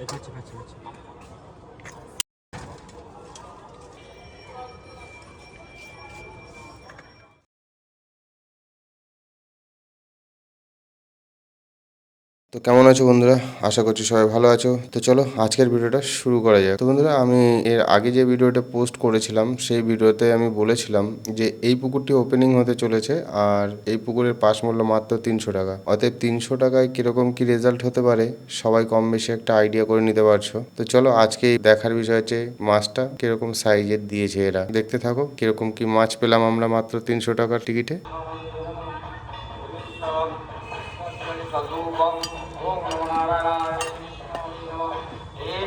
এই খাচ্ছে খাচ্ছে খাচ্ছে তো কেমন আছো বন্ধুরা? আশা করছি সবাই ভালো আছো। তো চলো, আজকের ভিডিওটা শুরু করা যাক। তো বন্ধুরা, আমি এর আগে যে ভিডিওটা পোস্ট করেছিলাম, সেই ভিডিওতে আমি বলেছিলাম যে এই পুকুরটি ওপেনিং হতে চলেছে আর এই পুকুরের পাশ মূল্য মাত্র তিনশো টাকা। অতএব তিনশো টাকায় কীরকম কি রেজাল্ট হতে পারে, সবাই কম বেশি একটা আইডিয়া করে নিতে পারছ। তো চলো, আজকে দেখার বিষয় হচ্ছে মাছটা কীরকম সাইজের দিয়েছে এরা। দেখতে থাকো, কীরকম কি মাছ পেলাম আমরা মাত্র তিনশো টাকার টিকিটে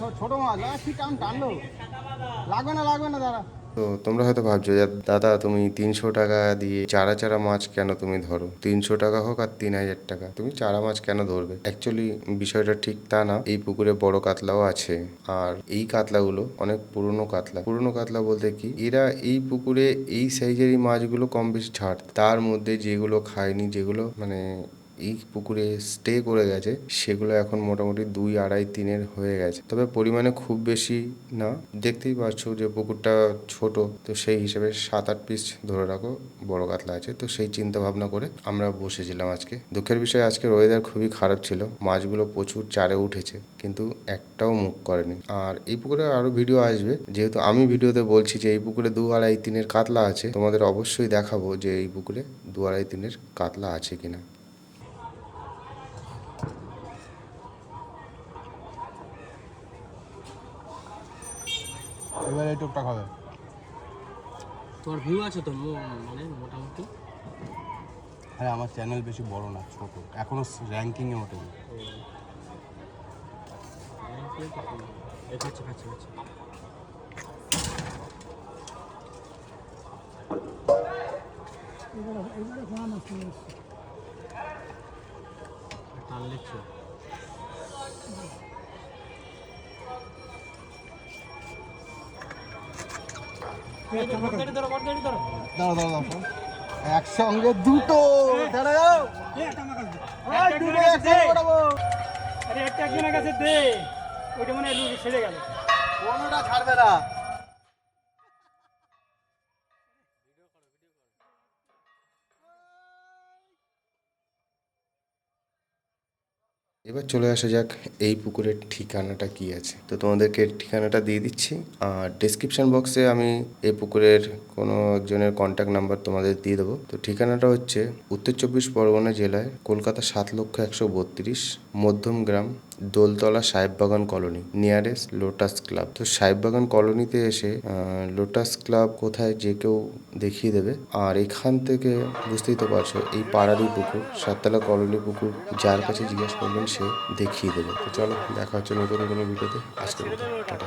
ছোট মাছ। টানলো? লাগবে না লাগবে না, দাঁড়া। তো তোমরা হয়তো ভাবছ যে, দাদা, তুমি তিনশো টাকা দিয়ে চারা চারা মাছ কেন তুমি ধরো? তিনশো টাকা হোক আর তিন হাজার টাকা। তুমি চারা মাছ কেন ধরবে? অ্যাকচুয়ালি বিষয়টা ঠিক তা না। এই পুকুরে বড় কাতলাও আছে। আর এই কাতলাগুলো অনেক পুরনো কাতলা। পুরনো কাতলা বলতে কি? এরা এই পুকুরে এই সাইজের সাইজেরই মাছগুলো কম বেশি ছাড়। তার মধ্যে যেগুলো খায়নি, যেগুলো মানে এই পুকুরে স্টে করে গেছে, সেগুলো এখন মোটামুটি দুই আড়াই তিনের হয়ে গেছে। তবে পরিমাণে খুব বেশি না। দেখতেই পাচ্ছ যে পুকুরটা ছোট, তো সেই হিসেবে সাত আট পিস ধরে রাখো, বড় কাতলা আছে। তো সেই চিন্তা ভাবনা করে আমরা বসেছিলাম আজকে। দুঃখের বিষয় আজকের ওয়েদার খুবই খারাপ ছিল। মাছগুলো প্রচুর চারে উঠেছে, কিন্তু একটাও মুখ করেনি। আর এই পুকুরে আরও ভিডিও আসবে। যেহেতু আমি ভিডিওতে বলছি যে এই পুকুরে দু আড়াই তিনের কাতলা আছে, তোমাদের অবশ্যই দেখাবো যে এই পুকুরে দু আড়াই তিনের কাতলা আছে কিনা। এবার এই টুকটাক হবে। তোমার ভিউ আছে তো মানে মোটামুটি? হ্যাঁ আমার চ্যানেল বেশি বড় না ছোট। এখনও র্যাঙ্কিংয়ে ওঠেনি। খাচ্ছে খাচ্ছে দাঁড়া দাঁড়া দাঁড়া একসঙ্গে দুটো। দাঁড়াও এই, দুটো একসঙ্গে ওঠাবো। আরে একটা একজনের কাছে দে। ওইটা মানে ছেড়ে গেল। কোনোটা ছাড়বে না। এবার চলে আসা যাক এই পুকুরের ঠিকানাটা কি আছে। তো তোমাদেরকে ঠিকানাটা দিয়ে দিচ্ছি। আর ডিসক্রিপশন বক্সে আমি এই পুকুরের কোনো একজনের কন্ট্যাক্ট নাম্বার তোমাদের দিয়ে দেবো। তো ঠিকানাটা হচ্ছে উত্তর চব্বিশ পরগনা জেলায় কলকাতা সাত লক্ষ একশো বত্রিশ, মধ্যম গ্রাম Doltala Sahebbagan colony nearest lotus club তো সাহেববাগান কলোনিতে এসে লোটাস ক্লাব কোথায় যে কেউ দেখিয়ে দেবে। আর এখান থেকে বুঝতেই তো পারছ, এই পাড়ারই পুকুর, সাততলা কলোনি পুকুর, যার কাছে জিজ্ঞাসা করবেন সে দেখিয়ে দেবে। তো চলো, দেখা হচ্ছে নতুন কোনো ভিডিওতে। মতো, টাটা।